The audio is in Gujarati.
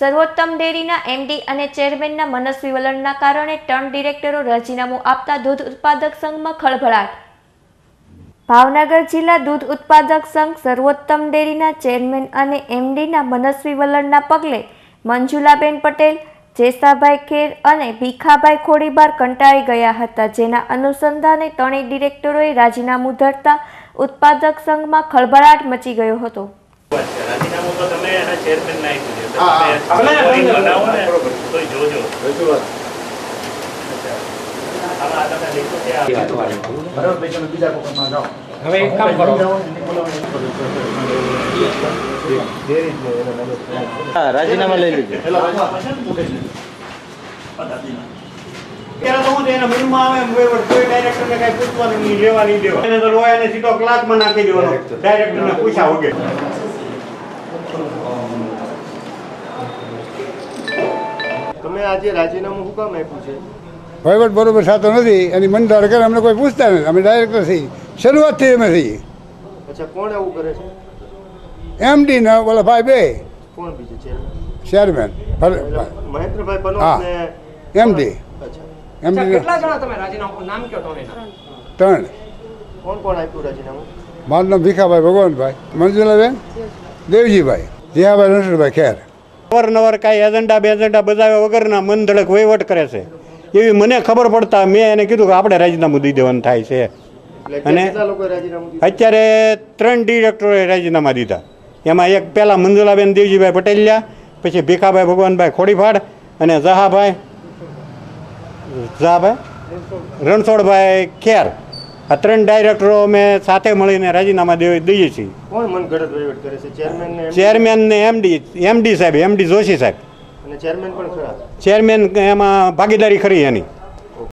સર્વોત્તમ ડેરીના એમડી અને ચેરમેનના મનસ્વી વલણના કારણે ટર્ન ડિરેક્ટરો રાજીનામું આપતા દૂધ ઉત્પાદક સંઘમાં ખળભળાટ. ભાવનગર જિલ્લા દૂધ ઉત્પાદક સંઘ સર્વોત્તમ ડેરીના ચેરમેન અને એમડીના મનસ્વી વલણના પગલે મંજુલાબેન પટેલ, જેસાભાઈ ખેર અને ભીખાભાઈ ખોડીબાર કંટાળી ગયા હતા, જેના અનુસંધાને ત્રણેય ડિરેક્ટરોએ રાજીનામું ધરતા ઉત્પાદક સંઘમાં ખળભળાટ મચી ગયો હતો. ને ને, હવે એક કામ કરો. રાજીનામા લઈ લીધું. ડાયરેક્ટર ને પૂછવાનું લેવાની લેવા નહીં દેવા. એને તો લોયાને સીધો ક્લાર્કમાં નાખી દેવાનો, ડાયરેક્ટરને પૂછ્યા વગર. તમે આજે રાજીનામું શું કામ આપ્યું છે? વહીવટ બરોબર થતો નથી. એની મંડળ કરે અમને કોઈ પૂછતા નથી. અમે ડાયરેક્ટર થઈ શરૂઆતથી અમે છીએ અચ્છા કોણ એવું કરે છે? એમડી ના બોલા ભાઈ બે. કોણ બીજું છે? ચેરમેન મહેન્દ્રભાઈ પનોત હા. ને એમડી એમડી કેટલા જણા તમે રાજીનામું નામ કયો? ત્રણ. કોણ કોણ આપ્યું રાજીનામું? મારું નામ ભીખાભાઈ ભગવાનભાઈ. મંજુલાબેન? દેવજીભાઈ. જીહાભાઈ રણછોડભાઈ ખેર. અવારનવાર કાંઈ એજન્ડા બે એજન્ડા બજાવ્યા વગરના મન ધડક વહીવટ કરે છે. એવી મને ખબર પડતા મેં એને કીધું કે આપણે રાજીનામું દઈ દેવાનું થાય છે. અને- અત્યારે ત્રણ ડિરેક્ટરોએ રાજીનામા દીધા. એમાં એક પહેલાં મંજુલાબેન દેવજીભાઈ પટેલિયા પછી ભીખાભાઈ ભગવાનભાઈ ખોડીફાડ અને જહાભાઈ જહાભાઈ રણછોડભાઈ ખેર. આ ત્રણ ડાયરેક્ટરો અમે સાથે મળીને રાજીનામા દે- દઈએ છીએ. કોણ મન વહીવટ કરે છે? ચેરમેન ને ચેરમેન ને એમડી એમડી સાહેબ એમડી જોશી સાહેબ. અને ચેરમેન પણ ખરા? ચેરમેન એમાં ભાગીદારી ખરી એની.